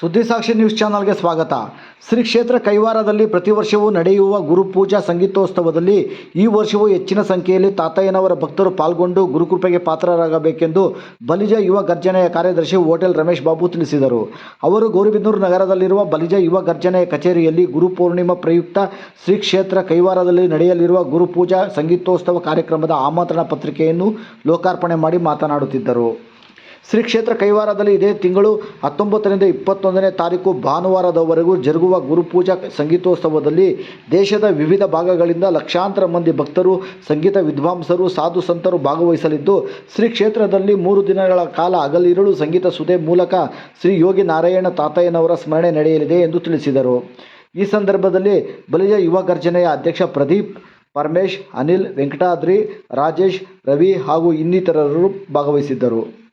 ಸುದ್ದಿಸಾಕ್ಷಿ news ಚಾನಲ್ಗೆ ಸ್ವಾಗತ. ಶ್ರೀ ಕ್ಷೇತ್ರ ಕೈವಾರದಲ್ಲಿ ಪ್ರತಿ ವರ್ಷವೂ ನಡೆಯುವ ಗುರುಪೂಜಾ ಸಂಗೀತೋತ್ಸವದಲ್ಲಿ ಈ ವರ್ಷವೂ ಹೆಚ್ಚಿನ ಸಂಖ್ಯೆಯಲ್ಲಿ ತಾತಯ್ಯನವರ ಭಕ್ತರು ಪಾಲ್ಗೊಂಡು ಗುರುಕೃಪೆಗೆ ಪಾತ್ರರಾಗಬೇಕೆಂದು ಬಲಿಜ ಯುವ ಗರ್ಜನೆಯ ಕಾರ್ಯದರ್ಶಿ ಹೋಟೆಲ್ ರಮೇಶ್ ಬಾಬು ತಿಳಿಸಿದರು. ಅವರು ಗೌರಿಬಿದನೂರು ನಗರದಲ್ಲಿರುವ ಬಲಿಜ ಯುವ ಗರ್ಜನೆಯ ಕಚೇರಿಯಲ್ಲಿ ಗುರುಪೂರ್ಣಿಮಾ ಪ್ರಯುಕ್ತ ಶ್ರೀ ಕ್ಷೇತ್ರ ಕೈವಾರದಲ್ಲಿ ನಡೆಯಲಿರುವ ಗುರುಪೂಜಾ ಸಂಗೀತೋತ್ಸವ ಕಾರ್ಯಕ್ರಮದ ಆಮಂತ್ರಣ ಪತ್ರಿಕೆಯನ್ನು ಲೋಕಾರ್ಪಣೆ ಮಾಡಿ ಮಾತನಾಡುತ್ತಿದ್ದರು. ಶ್ರೀ ಕ್ಷೇತ್ರ ಕೈವಾರದಲ್ಲಿ ಇದೇ ತಿಂಗಳು ಹತ್ತೊಂಬತ್ತರಿಂದ ಇಪ್ಪತ್ತೊಂದನೇ ತಾರೀಕು ಭಾನುವಾರದವರೆಗೂ ಜರುಗುವ ಗುರುಪೂಜಾ ಸಂಗೀತೋತ್ಸವದಲ್ಲಿ ದೇಶದ ವಿವಿಧ ಭಾಗಗಳಿಂದ ಲಕ್ಷಾಂತರ ಮಂದಿ ಭಕ್ತರು, ಸಂಗೀತ ವಿದ್ವಾಂಸರು, ಸಾಧು ಸಂತರು ಭಾಗವಹಿಸಲಿದ್ದು, ಶ್ರೀ ಕ್ಷೇತ್ರದಲ್ಲಿ ಮೂರು ದಿನಗಳ ಕಾಲ ಹಗಲಿರುಳು ಸಂಗೀತ ಸುದೆ ಮೂಲಕ ಶ್ರೀ ಯೋಗಿ ನಾರಾಯಣ ತಾತಯ್ಯನವರ ಸ್ಮರಣೆ ನಡೆಯಲಿದೆ ಎಂದು ತಿಳಿಸಿದರು. ಈ ಸಂದರ್ಭದಲ್ಲಿ ಬಲಿಜ ಯುವ ಗರ್ಜನೆಯ ಅಧ್ಯಕ್ಷ ಪ್ರದೀಪ್, ಪರಮೇಶ್, ಅನಿಲ್, ವೆಂಕಟಾದ್ರಿ, ರಾಜೇಶ್, ರವಿ ಹಾಗೂ ಇನ್ನಿತರರು ಭಾಗವಹಿಸಿದ್ದರು.